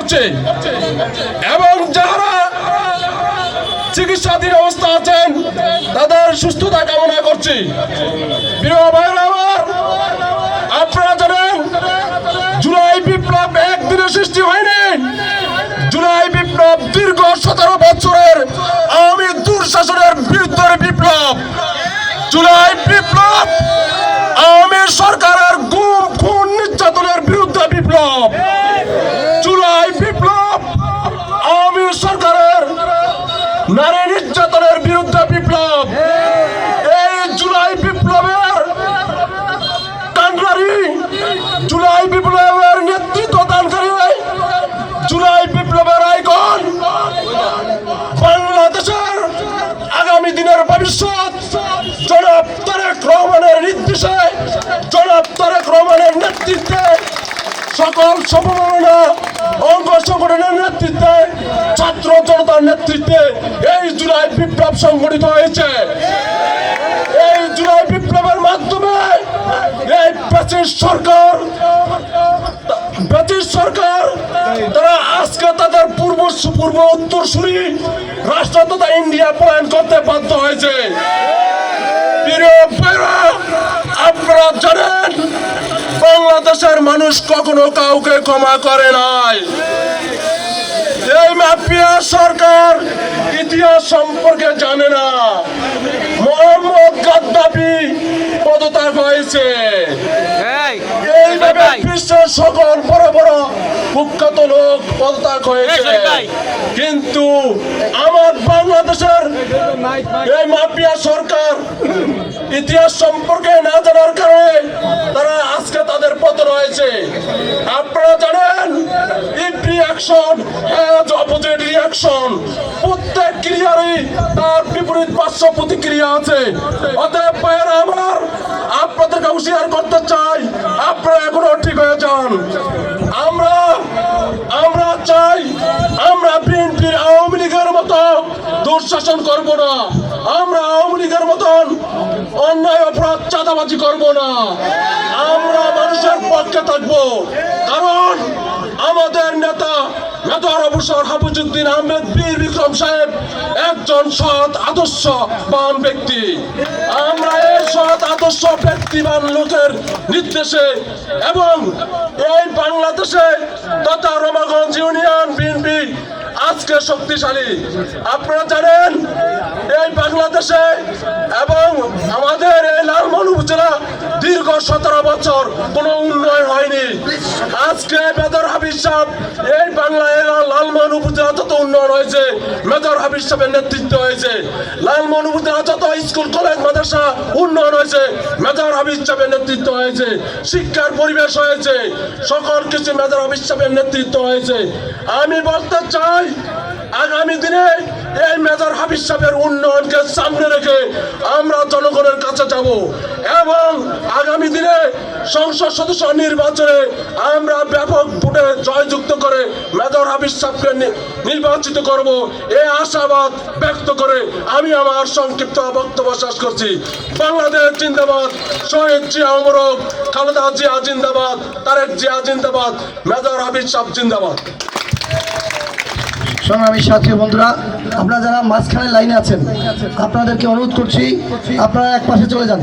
করছে। এবং যারা চিকিৎসাধীন অবস্থা আছেন, তাদের সুস্থতা কামনা করছি। আপনারা জানেন, জুলাই বিপ্লব একদিনে সৃষ্টি হয়নি। জুলাই বিপ্লব দীর্ঘ সতেরো বছরের আওয়ামী দুঃশাসনের বিরুদ্ধে বিপ্লব। জুলাই বিপ্লব আওয়ামী সরকারের ভবিষ্যৎ জনাব তারেক রহমানের নির্দেশে, জনাব তারেক রহমানের নেতৃত্বে সকল সম্ভাবনা অঙ্গ সংগঠনের নেতৃত্বে, ছাত্র জনতার নেতৃত্বে এই জুলাই বিপ্লব সংগঠিত হয়েছে। এই জুলাই বিপ্লবের মাধ্যমে এই ব্রিটিশ সরকার ব্রিটিশ সরকার, তারা আজকে তাদের পূর্ব পূর্ব উত্তরসূরি রাষ্ট্র তথা ইন্ডিয়া পলায়ন করতে বাধ্য হয়েছে। আপনারা জানেন, বাংলাদেশের মানুষ কখনো কাউকে ক্ষমা করে নাই। এই মাফিয়া সরকার ইতিহাস সম্পর্কে জানে না। মোহাম্মদ গাদ্দাফি পদত্যাগ হয়েছে। বিশ্বের সকল বড় বড় কুখ্যাত লোক পদত্যাগ হয়েছে। কিন্তু আমার বাংলাদেশের এই মাফিয়া সরকার ইতিহাস সম্পর্কে না জানার কারণে তারা আজকে তাদের পতন হয়েছে। আপনারা জানেন every action as opposite reaction প্রত্যেক ক্রিয়ারই তার বিপরীত পার্শ্ব প্রতিক্রিয়া আছে। অতএব আমার আপনাদেরকে হুঁশিয়ার করতে চাই। এখনও ঠিক আমরা আমরা চাই, আমরা বিএনপির আওয়ামী লীগের মতো দুঃশাসন করব না। আমরা আওয়ামী লীগের মতন অন্যায় অপরাধ চাঁদাবাজি করব না। আমরা মানুষের পক্ষে থাকব। কারণ আমাদের নেতা মেজর অবসর হাফিজুদ্দিন আহমেদ বিক্রম সাহেব, একজন সৎ আদর্শবান ব্যক্তি। আমরা এই সৎ, আদর্শ, ব্যক্তিবান লোকের নির্দেশে এবং এই বাংলাদেশে তথা রমাগঞ্জ ইউনিয়ন, বিএনপি আজকে শক্তিশালী। আপনারা জানেন, এই বাংলাদেশে এবং আমাদের এই লালমোহন উপজেলা দীর্ঘ সতেরো বছর কোনো উন্নয়ন হয়নি। আজকে মেজর হাবিজ সাহেব এই বাংলায় লালমোহন উপজেলা যত উন্নয়ন হয়েছে, মেজর হাবিজ সাহেবের নেতৃত্ব হয়েছে। লালমোহন উপজেলা যত স্কুল, কলেজ, মাদ্রাসা উন্নয়ন হয়েছে, মেজর হাবিজ সাহেবের নেতৃত্ব হয়েছে। শিক্ষার পরিবেশ হয়েছে, সকল কিছু মেজর হাবিজ সাহেবের নেতৃত্ব হয়েছে। আমি বলতে চাই আগামী দিনে এই মেজর হাবিজ সাহেবের উন্নয়নকে সামনে রেখে আমরা জনগণের কাছে যাব। এবং আগামী দিনে সংসদ সদস্য নির্বাচনে আমরা ব্যাপক ভোটে জয়যুক্ত করে মেজর হাবিজ সাহেবকে নির্বাচিত করব। এই আশাবাদ ব্যক্ত করে আমি আমার সংক্ষিপ্ত বক্তব্য শেষ করছি। বাংলাদেশ জিন্দাবাদ, শহীদ জিয়া অমরক খালেদা জিয়া জিন্দাবাদ, তারেক জিয়া জিন্দাবাদ, মেজর হাবিজ সাহেব জিন্দাবাদ। সংগ্রামী সাথী বন্ধুরা, আপনারা যারা মাঝখানে লাইনে আছেন, আপনাদেরকে অনুরোধ করছি, আপনারা এক পাশে চলে যান।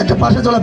একটা পাশে চলে